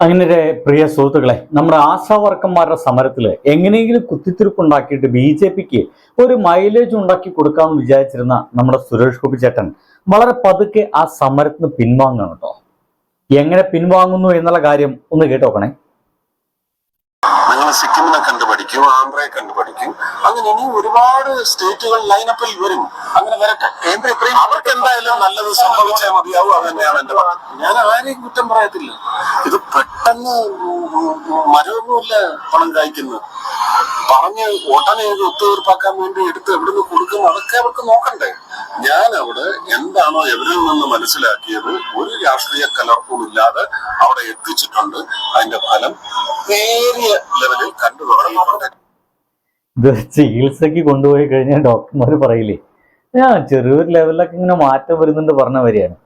അങ്ങനെ പ്രിയ സുഹൃത്തുക്കളെ നമ്മുടെ ആശാവർക്കന്മാരുടെ സമരത്തിൽ എങ്ങനെയെങ്കിലും കുത്തിത്തിരിപ്പുണ്ടാക്കിയിട്ട് ബി ജെ പിക്ക് ഒരു മൈലേജ് ഉണ്ടാക്കി കൊടുക്കാമെന്ന് വിചാരിച്ചിരുന്ന നമ്മുടെ സുരേഷ് ഗോപി ചേട്ടൻ വളരെ പതുക്കെ ആ സമരത്തിന് പിൻവാങ്ങണം കേട്ടോ. എങ്ങനെ പിൻവാങ്ങുന്നു എന്നുള്ള കാര്യം ഒന്ന് കേട്ടോക്കണേ. നിങ്ങൾ സിക്കിമിനെ കണ്ടുപഠിക്കും ആന്ധ്രയെ കണ്ടുപഠിക്കും. അങ്ങനെ ഇനി ഒരുപാട് സ്റ്റേറ്റുകൾ ലൈനപ്പിൽ വരും. അങ്ങനെ വരട്ടെ. കേന്ദ്ര ഇത്രയും അവർക്ക് എന്തായാലും നല്ലത് സംഭവിച്ചാൽ മതിയാവും. അത് തന്നെയാണ് എന്റെ ഞാൻ ആരെയും കുറ്റം പറയത്തില്ല. ഇത് പെട്ടെന്ന് മരമൊന്നുമില്ല പണം കായ്ക്കുന്നത് പറഞ്ഞ് ഉടനെ ഇത് ഒത്തുതീർപ്പാക്കാൻ വേണ്ടി എടുത്ത് എവിടുന്ന് കൊടുക്കും അതൊക്കെ അവർക്ക് നോക്കണ്ടേ? ഞാൻ അവിടെ എന്താണോ എവരിൽ നിന്ന് മനസ്സിലാക്കിയത് ഒരു രാഷ്ട്രീയ കലർപ്പും ഇല്ലാതെ അവിടെ എത്തിച്ചിട്ടുണ്ട്. അതിന്റെ ഫലം നേരിയ ലെവലിൽ കണ്ടു തുടങ്ങിയിട്ടുണ്ട് ചികിത്സക്ക് കൊണ്ടുപോയി കഴിഞ്ഞാൽ ഡോക്ടർമാർ പറയില്ലേ? ഞാൻ ചെറിയൊരു ലെവലിലൊക്കെ ഇങ്ങനെ മാറ്റം വരുന്നുണ്ട് പറഞ്ഞ വരികയാണ്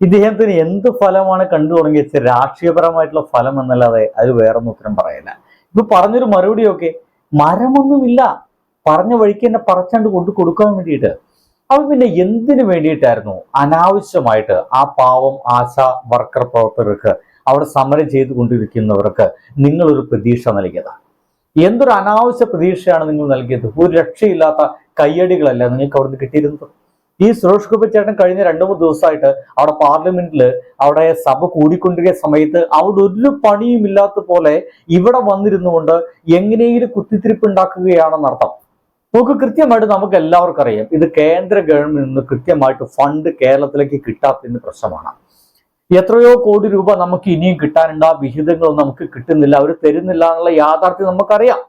ഇദ്ദേഹത്തിന് എന്ത് ഫലമാണ് കണ്ടു തുടങ്ങിയത്? രാഷ്ട്രീയപരമായിട്ടുള്ള ഫലം എന്നല്ലാതെ അത് വേറൊന്നും ഉത്തരം പറയില്ല. ഇപ്പൊ പറഞ്ഞൊരു മറുപടിയൊക്കെ മരമൊന്നുമില്ല. പറഞ്ഞ വഴിക്ക് എന്നെ പറച്ചാണ്ട് കൊണ്ട് കൊടുക്കാൻ വേണ്ടിയിട്ട്. അവൻ പിന്നെ എന്തിനു വേണ്ടിയിട്ടായിരുന്നു അനാവശ്യമായിട്ട് ആ പാവം ആശ വർക്കർ പ്രവർത്തകർക്ക് അവിടെ സമരം ചെയ്തുകൊണ്ടിരിക്കുന്നവർക്ക് നിങ്ങളൊരു പ്രതീക്ഷ നൽകിയത്. എന്തൊരു അനാവശ്യ പ്രതീക്ഷയാണ് നിങ്ങൾ നൽകിയത്? ഒരു രക്ഷയില്ലാത്ത കയ്യടികളല്ല നിങ്ങൾക്ക് അവിടുന്ന് കിട്ടിയിരുന്നത്. ഈ സുരേഷ് ഗോപി ചേട്ടൻ കഴിഞ്ഞ രണ്ടു മൂന്ന് ദിവസമായിട്ട് അവിടെ പാർലമെന്റിൽ അവിടെ സഭ കൂടിക്കൊണ്ടിരിക്കുന്ന സമയത്ത് അവിടെ ഒരു പണിയും ഇല്ലാത്ത പോലെ ഇവിടെ വന്നിരുന്നുകൊണ്ട് എങ്ങനെയെങ്കിലും കുത്തിത്തിരിപ്പ് ഉണ്ടാക്കുകയാണെന്നർത്ഥം നമുക്ക് കൃത്യമായിട്ട് നമുക്ക് എല്ലാവർക്കും അറിയാം. ഇത് കേന്ദ്ര ഗവൺമെന്റിൽ നിന്ന് കൃത്യമായിട്ട് ഫണ്ട് കേരളത്തിലേക്ക് കിട്ടാത്തതിന് പ്രശ്നമാണ്. എത്രയോ കോടി രൂപ നമുക്ക് ഇനിയും കിട്ടാനുണ്ട്. ആ വിഹിതങ്ങളൊന്നും നമുക്ക് കിട്ടുന്നില്ല. അവർ തരുന്നില്ല എന്നുള്ള യാഥാർത്ഥ്യം നമുക്കറിയാം.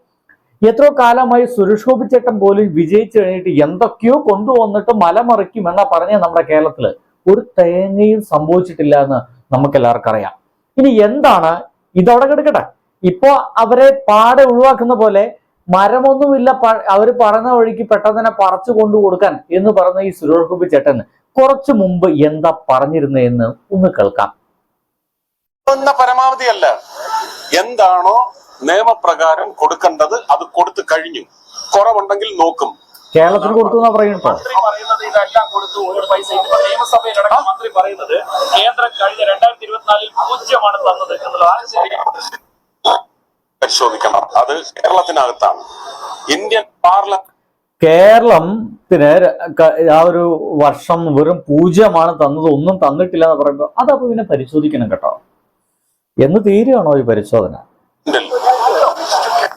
എത്രയോ കാലമായി സുരേഷ് ചേട്ടൻ പോലും വിജയിച്ചു കഴിഞ്ഞിട്ട് എന്തൊക്കെയോ കൊണ്ടുവന്നിട്ട് മലമറിക്കും എന്നാ പറഞ്ഞ നമ്മുടെ കേരളത്തിൽ. ഒരു തേങ്ങയും സംഭവിച്ചിട്ടില്ല എന്ന് നമുക്ക് എല്ലാവർക്കും അറിയാം. ഇനി എന്താണ്? ഇതവിടെ കിടക്കട്ടെ. ഇപ്പോ അവരെ പാടെ ഒഴിവാക്കുന്ന പോലെ മരമൊന്നുമില്ല അവർ പറഞ്ഞ വഴിക്ക് പെട്ടെന്ന് തന്നെ പറിച്ചു കൊണ്ടു കൊടുക്കാൻ എന്ന് പറഞ്ഞ ഈ ഗോപി ചേട്ടൻ കുറച്ചു മുമ്പ് എന്താ പറഞ്ഞിരുന്നതെന്ന് ഒന്ന് കേൾക്കാം. പരമാവധി അല്ല എന്താണോ നിയമപ്രകാരം കൊടുക്കേണ്ടത് അത് കൊടുത്തു കഴിഞ്ഞു. കുറവുണ്ടെങ്കിൽ നോക്കും. കേരളത്തിന് കൊടുത്തു എന്നാ മന്ത്രി പറയുന്നത് ഇതെല്ലാം കൊടുത്തു ഒരു പൈസ നിയമസഭയിൽ നിയമസഭയിലടക്കം മന്ത്രി പറയുന്നത് കേന്ദ്രം കഴിഞ്ഞ രണ്ടായിരത്തി ഇരുപത്തിനാലിൽ പൂജ്യമാണ് തന്നത് എന്നുള്ളതാണ് ശരി. പരിശോധിക്കണം. അത് കേരളത്തിനകത്താണ്. ഇന്ത്യൻ പാർലമെന്റ് കേരളത്തിന് ആ ഒരു വർഷം വെറും പൂജ്യമാണ് തന്നത്. ഒന്നും തന്നിട്ടില്ല എന്ന് പറയുമ്പോൾ അതപ്പോ പിന്നെ പരിശോധിക്കണം കേട്ടോ. എന്ന് തീരുകയാണോ ഈ പരിശോധന?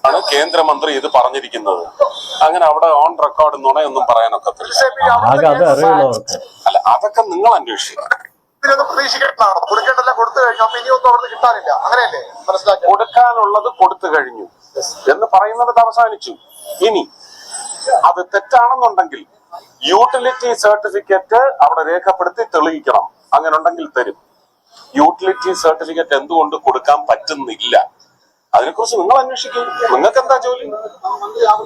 ആണ് കേന്ദ്രമന്ത്രി ഇത് പറഞ്ഞിരിക്കുന്നത്. അങ്ങനെ അവിടെ ഓൺ റെക്കോർഡ് നുണയൊന്നും പറയാനൊക്കത്തില്ല. അല്ല അതൊക്കെ നിങ്ങൾ അന്വേഷിക്കുക കൊടുക്കാനുള്ളത് കൊടുത്തു കഴിഞ്ഞു. എന്ന് പറയുന്നത് അവസാനിച്ചു. ഇനി അത് തെറ്റാണെന്നുണ്ടെങ്കിൽ യൂട്ടിലിറ്റി സർട്ടിഫിക്കറ്റ് അവിടെ രേഖപ്പെടുത്തി തെളിയിക്കണം. അങ്ങനെ ഉണ്ടെങ്കിൽ തരും. യൂട്ടിലിറ്റി സർട്ടിഫിക്കറ്റ് എന്തുകൊണ്ട് കൊടുക്കാൻ പറ്റുന്നില്ല? അതിനെക്കുറിച്ച് നിങ്ങൾ അന്വേഷിക്കും. നിങ്ങൾക്ക് എന്താ ജോലി?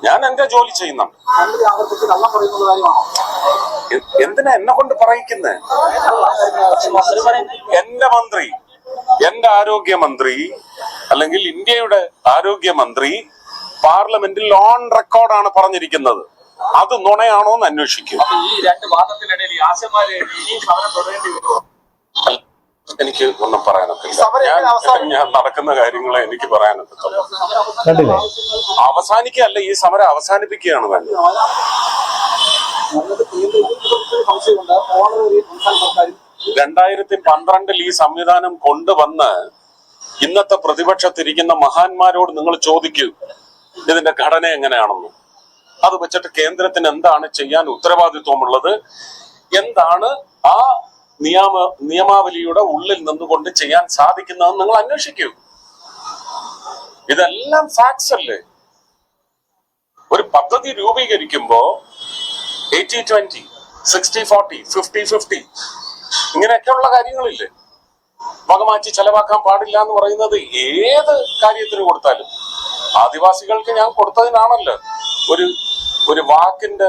ഞാൻ എന്റെ ജോലി ചെയ്യുന്നുണ്ട്. എന്തിനാ എന്നെ കൊണ്ട് പറയിക്കുന്നത് എന്റെ മന്ത്രി എന്റെ ആരോഗ്യമന്ത്രി അല്ലെങ്കിൽ ഇന്ത്യയുടെ ആരോഗ്യമന്ത്രി പാർലമെന്റിൽ ഓൺ റെക്കോർഡാണ് പറഞ്ഞിരിക്കുന്നത്. അത് നുണയാണോ എന്ന് അന്വേഷിക്കും. ഈ രണ്ട് വാദത്തിനിടയിൽ ആശമാര് ഇനിയും സമരം തുടരേണ്ടി വരുമോ? എനിക്ക് ഒന്നും പറയാനൊക്കില്ല ഞാൻ നടക്കുന്ന കാര്യങ്ങളെ എനിക്ക് പറയാനൊക്കത്തുള്ളൂ. കണ്ടില്ലേ? അവസാനിക്കുകയല്ല ഈ സമരം അവസാനിപ്പിക്കുകയാണ് വേണ്ടത് സർക്കാരും രണ്ടായിരത്തി പന്ത്രണ്ടിൽ ഈ സംവിധാനം കൊണ്ടുവന്ന് ഇന്നത്തെ പ്രതിപക്ഷത്തിരിക്കുന്ന മഹാന്മാരോട് നിങ്ങൾ ചോദിക്കൂ ഇതിന്റെ ഘടന എങ്ങനെയാണെന്ന്. അത് വെച്ചിട്ട് കേന്ദ്രത്തിന് എന്താണ് ചെയ്യാൻ ഉത്തരവാദിത്വമുള്ളത്? എന്താണ് ആ നിയമ നിയമാവലിയുടെ ഉള്ളിൽ നിന്നുകൊണ്ട് ചെയ്യാൻ സാധിക്കുന്നതെന്ന് നിങ്ങൾ അന്വേഷിക്കൂ. ഇതെല്ലാം ഫാക്ട്സ് അല്ലേ? ഒരു പദ്ധതി രൂപീകരിക്കുമ്പോ eighty twenty sixty forty fifty fifty ഇങ്ങനെയൊക്കെയുള്ള കാര്യങ്ങളില്ലേ? വകമാറ്റി ചെലവാക്കാൻ പാടില്ല എന്ന് പറയുന്നത് ഏത് കാര്യത്തിന് കൊടുത്താലും. ആദിവാസികൾക്ക് ഞാൻ കൊടുത്തതിനാണല്ലോ ഒരു ഒരു വാക്കിന്റെ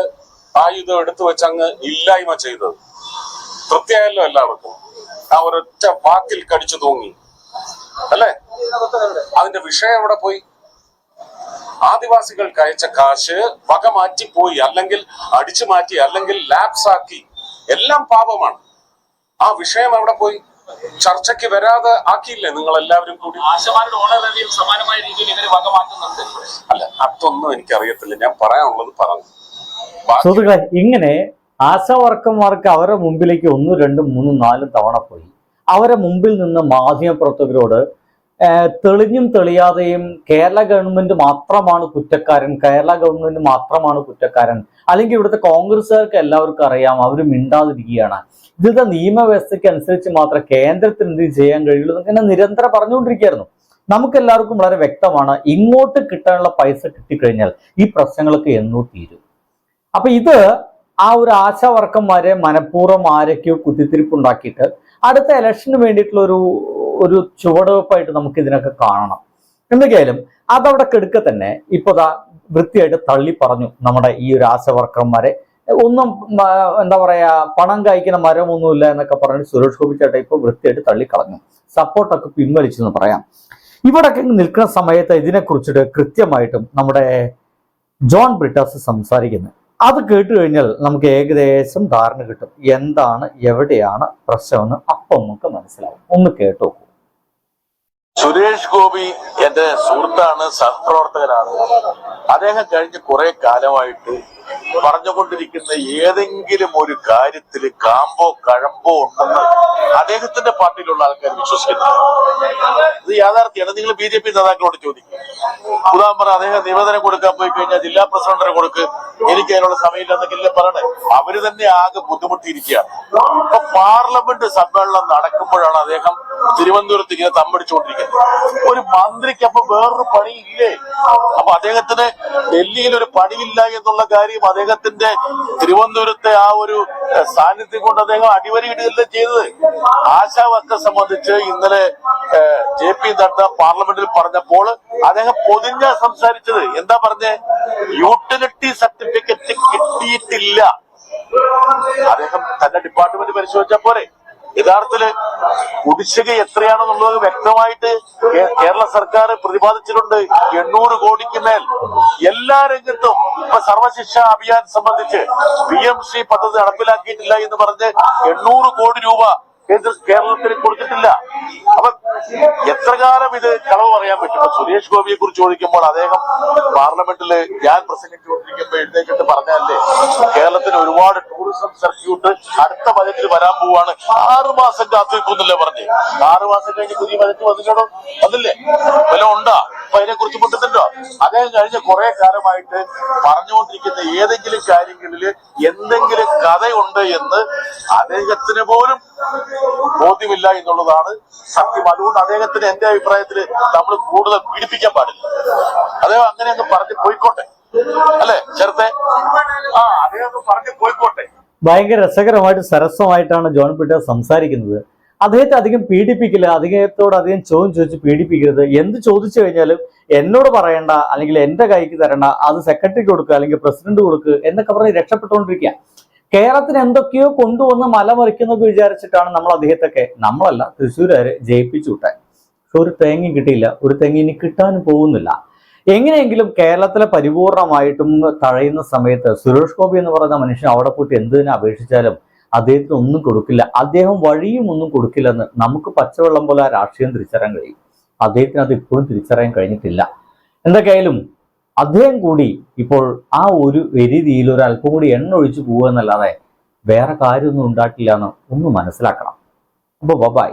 ആയുധം എടുത്തു വെച്ച് അങ്ങ് ഇല്ലായ്മ ചെയ്തത്. തൃപ്തിയായല്ലോ എല്ലാവർക്കും ആ ഒരൊറ്റ വാക്കിൽ കടിച്ചു തൂങ്ങി. അല്ലേ? അതിന്റെ വിഷയം എവിടെ പോയി? ആദിവാസികൾക്ക് അയച്ച കാശ് വക മാറ്റി പോയി അല്ലെങ്കിൽ അടിച്ചു മാറ്റി അല്ലെങ്കിൽ ലാപ്സ് ആക്കി. എല്ലാം പാപമാണ്. ആ വിഷയം എവിടെ പോയി? ചർച്ചയ്ക്ക് വരാതെ ആക്കിയില്ലേ നിങ്ങൾ എല്ലാവരും കൂടി സമാനമായ രീതിയിൽ ഇവർ വക മാറ്റുന്നുണ്ട്. അല്ല അതൊന്നും എനിക്കറിയത്തില്ല. ഞാൻ പറയാനുള്ളത് പറഞ്ഞു. സുഹൃത്തുക്കളെ ഇങ്ങനെ ആശാ വർക്കന്മാർക്ക് അവരുടെ മുമ്പിലേക്ക് ഒന്നും രണ്ടും മൂന്നും നാലും തവണ പോയി. അവരെ മുമ്പിൽ നിന്ന് മാധ്യമപ്രവർത്തകരോട് തെളിഞ്ഞും തെളിയാതെയും കേരള ഗവൺമെന്റ് മാത്രമാണ് കുറ്റക്കാരൻ കേരള ഗവൺമെന്റ് മാത്രമാണ് കുറ്റക്കാരൻ അല്ലെങ്കിൽ ഇവിടുത്തെ കോൺഗ്രസ്സുകാർക്ക് എല്ലാവർക്കും അറിയാം അവർ മിണ്ടാതിരിക്കുകയാണ്. ഇതിന്റെ നിയമവ്യവസ്ഥയ്ക്ക് അനുസരിച്ച് മാത്രമേ കേന്ദ്രത്തിന് എന്ത് ചെയ്യാൻ കഴിയുള്ളൂ എന്നെ നിരന്തരം പറഞ്ഞുകൊണ്ടിരിക്കുകയായിരുന്നു. നമുക്ക് എല്ലാവർക്കും വളരെ വ്യക്തമാണ് ഇങ്ങോട്ട് കിട്ടാനുള്ള പൈസ കിട്ടിക്കഴിഞ്ഞാൽ ഈ പ്രശ്നങ്ങൾക്ക് എന്നോ തീരും. അപ്പൊ ഇത് ആ ഒരു ആശാവർക്കന്മാരെ മനഃപൂർവം ആരൊക്കെയോ കുത്തിത്തിരിപ്പുണ്ടാക്കിയിട്ട് അടുത്ത ഇലക്ഷന് വേണ്ടിയിട്ടുള്ള ഒരു ഒരു ചുവടുവെപ്പായിട്ട് നമുക്ക് ഇതിനൊക്കെ കാണണം. എന്തൊക്കെയായാലും അതവിടെ കെടുക്ക തന്നെ ഇപ്പൊ ദാ വൃത്തിയായിട്ട് തള്ളി പറഞ്ഞു നമ്മുടെ ഈ ഒരു ആശാവർക്കന്മാരെ ഒന്നും എന്താ പറയാ പണം കായ്ക്കുന്ന മരമൊന്നുമില്ല എന്നൊക്കെ പറഞ്ഞ് സുരേഷ് ഗോപി ചേട്ടാ ഇപ്പൊ വൃത്തിയായിട്ട് തള്ളിക്കളഞ്ഞു. സപ്പോർട്ടൊക്കെ പിൻവലിച്ചു എന്ന് പറയാം. ഇവിടൊക്കെ നിൽക്കുന്ന സമയത്ത് ഇതിനെക്കുറിച്ചിട്ട് കൃത്യമായിട്ടും നമ്മുടെ ജോൺ ബ്രിട്ടാസ് സംസാരിക്കുന്നത് അത് കേട്ട് കഴിഞ്ഞാൽ നമുക്ക് ഏകദേശം ധാരണ കിട്ടും. എന്താണ് എവിടെയാണ് പ്രശ്നമെന്ന് അപ്പം നമുക്ക് മനസ്സിലാവും. ഒന്ന് കേട്ടു സുരേഷ് ഗോപി എന്റെ സുഹൃത്താണ് സഹപ്രവർത്തകനാണ്. അദ്ദേഹം കഴിഞ്ഞ കുറെ കാലമായിട്ട് പറഞ്ഞുകൊണ്ടിരിക്കുന്ന ഏതെങ്കിലും ഒരു കാര്യത്തിൽ കാമ്പോ കഴമ്പോ ഉണ്ടെന്ന് അദ്ദേഹത്തിന്റെ പാർട്ടിയിലുള്ള ആൾക്കാർ വിശ്വസിക്കുന്നില്ല. ഇത് യാഥാർത്ഥ്യമാണ്. നിങ്ങൾ ബി ജെ പി നേതാക്കളോട് ചോദിക്കും. ഉദാഹരണം പറഞ്ഞ അദ്ദേഹം നിവേദനം കൊടുക്കാൻ പോയി കഴിഞ്ഞാൽ ജില്ലാ പ്രസിഡന്റിനെ കൊടുക്ക്. എനിക്ക് അതിനുള്ള സമയമില്ല എന്നൊക്കെ പറയണേ? അവർ തന്നെ ആകെ ബുദ്ധിമുട്ടിയിരിക്കുകയാണ്. ഇപ്പൊ പാർലമെന്റ് സമ്മേളനം നടക്കുമ്പോഴാണ് അദ്ദേഹം തിരുവനന്തപുരത്ത് ഇങ്ങനെ തമ്മടിച്ചുകൊണ്ടിരിക്കുന്നത് ഒരു മന്ത്രിക്ക് അപ്പൊ വേറൊരു പണി ഇല്ലേ അപ്പൊ അദ്ദേഹത്തിന് ഡൽഹിയിൽ ഒരു പണിയില്ല എന്നുള്ള കാര്യം അദ്ദേഹത്തിന്റെ തിരുവനന്തപുരത്തെ ആ ഒരു സാന്നിധ്യം കൊണ്ട് അദ്ദേഹം അടിവരയിടുകയല്ലേ ചെയ്തത്. ആശാ വർക്കറെ സംബന്ധിച്ച് ഇന്നലെ ജെ പി നഡ്ഡ പാർലമെന്റിൽ പറഞ്ഞപ്പോൾ അദ്ദേഹം പൊതിഞ്ഞ സംസാരിച്ചത്. എന്താ പറഞ്ഞേ? യൂട്ടിലിറ്റി സർട്ടിഫിക്കറ്റ് കിട്ടിയിട്ടില്ല. അദ്ദേഹം തന്റെ ഡിപ്പാർട്ട്മെന്റ് പരിശോധിച്ചാൽ പോരെ. യഥാർത്ഥത്തിൽ കുടിശ്ശിക എത്രയാണെന്നുള്ളത് വ്യക്തമായിട്ട് കേരള സർക്കാർ പ്രതിപാദിച്ചിട്ടുണ്ട്. എണ്ണൂറ് കോടിക്ക് മേൽ. എല്ലാ രംഗത്തും ഇപ്പൊ സർവശിക്ഷ അഭിയാൻ സംബന്ധിച്ച് പി എം സി പദ്ധതി നടപ്പിലാക്കിയിട്ടില്ല എന്ന് പറഞ്ഞ് എണ്ണൂറ് കോടി രൂപ കേരളത്തിന് കൊടുത്തിട്ടില്ല. അപ്പൊ എത്ര കാലം ഇത് കളവ് പറയാൻ പറ്റും? സുരേഷ് ഗോപിയെ കുറിച്ച് ചോദിക്കുമ്പോൾ അദ്ദേഹം പാർലമെന്റിൽ ഞാൻ പ്രസംഗിച്ചുകൊണ്ടിരിക്കുമ്പോൾ എഴുന്നേറ്റിട്ട് പറഞ്ഞല്ലേ കേരളത്തിന് ഒരുപാട് ടൂറിസം സർക്യൂട്ട് അടുത്ത ബജറ്റിൽ വരാൻ പോവാണ്. ആറ് മാസം കാത്തിരിക്കുന്നില്ലേ പറഞ്ഞു. ആറ് മാസം കഴിഞ്ഞ് പുതിയ ബജറ്റ് വന്നിട്ടോ വന്നില്ലേ? വല്ല ഉണ്ടാ? അപ്പൊ അതിനെ കുറിച്ച് മുട്ടുന്നുണ്ടോ അദ്ദേഹം കഴിഞ്ഞ കുറെ കാലമായിട്ട് പറഞ്ഞുകൊണ്ടിരിക്കുന്ന ഏതെങ്കിലും കാര്യങ്ങളിൽ എന്തെങ്കിലും കഥയുണ്ട് എന്ന് അദ്ദേഹത്തിന് പോലും ബോധ്യമില്ല എന്നുള്ളതാണ് സത്യം. അതുകൊണ്ട് അദ്ദേഹത്തിന് എന്റെ അഭിപ്രായത്തിൽ നമ്മൾ കൂടുതൽ പീഡിപ്പിക്കാൻ പാടില്ല. അദ്ദേഹം അങ്ങനെ അങ്ങ് പറഞ്ഞു പോയിക്കോട്ടെ. അല്ലെ ചെറുത്തെ? ആ അദ്ദേഹം പറഞ്ഞു പോയിക്കോട്ടെ. ഭയങ്കര രസകരമായിട്ട് സരസമായിട്ടാണ് ജോൺ പീറ്റർ സംസാരിക്കുന്നത്. അദ്ദേഹത്തെ അധികം പീഡിപ്പിക്കില്ല. അദ്ദേഹത്തോട് അധികം ചോദ്യം ചോദിച്ച് പീഡിപ്പിക്കരുത്. എന്ത് ചോദിച്ചു കഴിഞ്ഞാലും എന്നോട് പറയണ്ട അല്ലെങ്കിൽ എന്റെ കൈക്ക് തരണ്ട അത് സെക്രട്ടറിക്ക് കൊടുക്കുക അല്ലെങ്കിൽ പ്രസിഡന്റ് കൊടുക്കുക എന്നൊക്കെ പറഞ്ഞ് രക്ഷപ്പെട്ടുകൊണ്ടിരിക്കുക. കേരളത്തിന് എന്തൊക്കെയോ കൊണ്ടുവന്ന് മലമറിക്കുന്നത് വിചാരിച്ചിട്ടാണ് നമ്മൾ അദ്ദേഹത്തൊക്കെ നമ്മളല്ല തൃശ്ശൂരുകാര് ജയിപ്പിച്ചു പക്ഷെ ഒരു തേങ്ങയും കിട്ടിയില്ല. ഒരു തേങ്ങ ഇനി കിട്ടാൻ പോകുന്നില്ല. എങ്ങനെയെങ്കിലും കേരളത്തിലെ പരിപൂർണമായിട്ടും തഴയുന്ന സമയത്ത് സുരേഷ് ഗോപി എന്ന് പറയുന്ന മനുഷ്യൻ അവിടെ പോയിട്ട് എന്തിനെ അപേക്ഷിച്ചാലും അദ്ദേഹത്തിന് ഒന്നും കൊടുക്കില്ല. അദ്ദേഹം വഴിയും ഒന്നും കൊടുക്കില്ലെന്ന് നമുക്ക് പച്ചവെള്ളം പോലെ ആ രാഷ്ട്രീയം തിരിച്ചറിയാൻ കഴിയും. അദ്ദേഹത്തിന് അത് ഇപ്പോഴും തിരിച്ചറിയാൻ കഴിഞ്ഞിട്ടില്ല. എന്തൊക്കെയായാലും അദ്ദേഹം കൂടി ഇപ്പോൾ ആ ഒരു രീതിയിൽ ഒരു അല്പം കൂടി എണ്ണ ഒഴിച്ചു പോകുക എന്നല്ലാതെ വേറെ കാര്യമൊന്നും ഉണ്ടാക്കില്ല എന്ന് ഒന്ന് മനസ്സിലാക്കണം. അപ്പോൾ ബബായ്